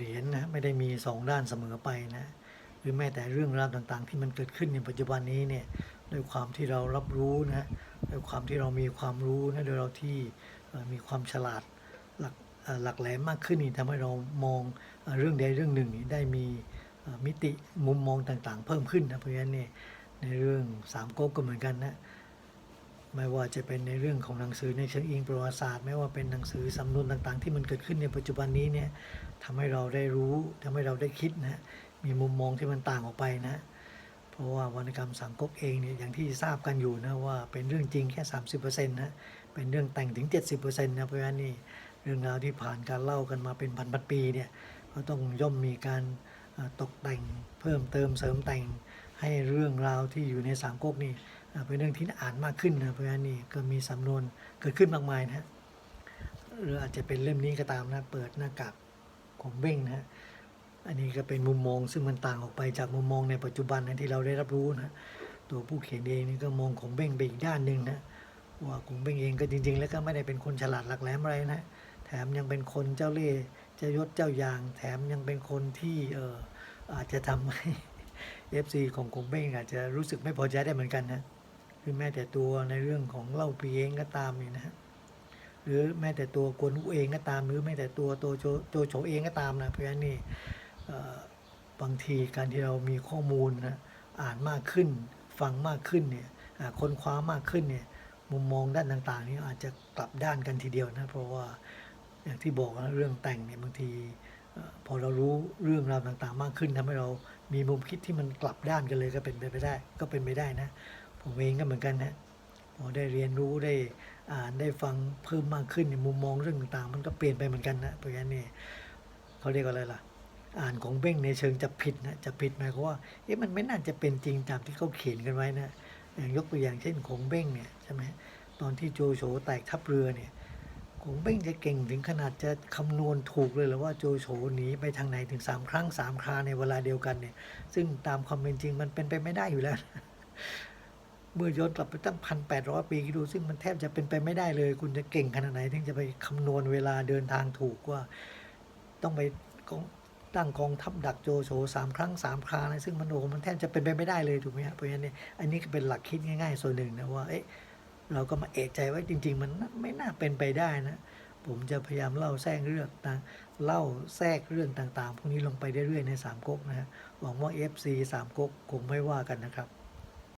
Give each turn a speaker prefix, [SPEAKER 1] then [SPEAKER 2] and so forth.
[SPEAKER 1] เหรียญนะไม่ได้มีสองด้านเสมอไปนะหรือแม้แต่เรื่องราวต่างๆ ที่มันเกิดขึ้นในปัจจุบันนี้เนี่ยด้วยความที่เรารับรู้นะด้วยความที่เรามีความรู้นะโดยเราที่มีความฉลาดหลักหลักแหลมมากขึ้นนี่ทำให้เรามองเรื่องใดเรื่องหนึ่งนี่ได้มีมิติมุมมองต่างๆ เพิ่มขึ้นนะเพราะฉะนั้นเนี่ยในเรื่องสามก๊กก็เหมือนกันนะ ไม่ว่าจะเป็นในเรื่องของหนังสือในเชิงอิงประวัติศาสตร์ ไม่ว่าเป็นหนังสือสำนวนต่างๆ ที่มันเกิดขึ้นในปัจจุบันนี้เนี่ยทำให้เราได้รู้ทำให้เราได้คิดนะมีมุมมองที่มันต่างออกไปนะ เพราะว่าวรรณกรรมสามก๊กเองเนี่ยอย่างที่ทราบกันอยู่นะว่าเป็นเรื่องจริงแค่ 30%นะเป็นเรื่องแต่งถึง 70%นะเพราะฉะนั้นนี่เรื่องราวที่ผ่านการเล่ากันมาเป็นพันๆปีเนี่ยก็ต้องย่อมมีการตกแต่งเพิ่มเติมเสริมแต่งให้เรื่องราวที่อยู่ในสามก๊กนี่ เป็นเรื่องที่อ่านมากขึ้นนะเพราะฉะนั้นนี่ก็มีสำนวนเกิดขึ้นมากมายนะฮะหรืออาจจะเป็นเล่มนี้ก็ตามนะเปิดหน้ากากของเบ้งนะฮะอันนี้ก็เป็นมุมมองซึ่งมันต่างออกไปจากมุมมองในปัจจุบันนะที่เราได้รับรู้นะตัวผู้เขียนเองนี่ก็มองของเบ้งไปอีกด้านหนึ่งนะว่าของเบ้งเองก็จริง ๆ แล้วก็ไม่ได้เป็นคนฉลาดหลักแหลมอะไรนะแถมยังเป็นคนเจ้าเล่ห์เจ้ายศเจ้าอย่าง แถมยังเป็นคนที่เอออาจจะทำให้ FC ของกงเบ้งอาจจะรู้สึกไม่พอใจได้เหมือนกันนะ หรือแม้แต่ตัวในเรื่องของเล่าปีเองก็ตามนี่นะฮะหรือแม้แต่ตัวกวนอูเองก็ตาม หรือแม้แต่ตัวตัวโจโจโฉเองก็ตามนะเพราะฉะนั้นนี่บางทีการที่เรามีข้อมูลนะอ่านมากขึ้น ฟังมากขึ้นเนี่ยค้นคว้ามากขึ้นเนี่ยมุมมองด้านต่างๆ นี่อาจจะกลับด้านกันทีเดียวนะเพราะว่าอย่างที่บอกนะเรื่องแต่งเนี่ยบางทีพอเรารู้เรื่องราวต่างๆ มากขึ้นทำให้เรามีมุมคิดที่มันกลับด้านกันเลยก็เป็นไปไม่ได้ ก็เป็นไปได้นะ ผมเองก็เหมือนกันนะพอได้เรียนรู้ได้อ่านได้ฟังเพิ่มมากขึ้นมุมมองเรื่องต่างๆ มันก็เปลี่ยนไปเหมือนกันนะเพราะฉะนั้นเนี่ยเขาเรียกว่าอะไรล่ะ อ่านของเบ้งในเชิงจะผิดนะจะผิดหมายความว่าเอ๊ะมันไม่น่าจะเป็นจริงตามที่เขาเขียนกันไว้นะอย่างยกตัวอย่างเช่นของเบ้งเนี่ยใช่ไหมตอนที่โจโฉแตกทัพเรือเนี่ยของเบ้งจะเก่งถึงขนาดจะคำนวณถูกเลยหรือว่าโจโฉหนีไปทางไหนถึงสามครั้งสามคราในเวลาเดียวกันเนี่ย ซึ่งตามความเป็นจริงมันเป็นไปไม่ได้อยู่แล้ว เมื่อย้อนกลับไปตั้งพันแปดร้อยปีคิดดูซึ่งมันแทบจะเป็นไปไม่ได้เลย คุณจะเก่งขนาดไหนถึงจะไปคำนวณเวลาเดินทางถูกว่าต้องไปกองตั้งกองทัพดักโจโฉสามครั้งสามครานะซึ่งมันโอ้มันแทบจะเป็นไปไม่ได้เลยถูกไหมฮะเพราะฉะนั้นเนี่ยอันนี้ก็เป็นหลักคิดง่าย ๆ ส่วนหนึ่งนะว่าเอ๊ะเราก็มาเอะใจว่าจริง ๆ มันไม่น่าเป็นไปได้นะ ผมจะพยายามเล่าแทรกเรื่องต่างเล่าแทรกเรื่องต่างๆ พวกนี้ลงไปเรื่อยๆในสามก๊กนะฮะหวังว่า FC สามก๊กคงไม่ว่ากันนะครับ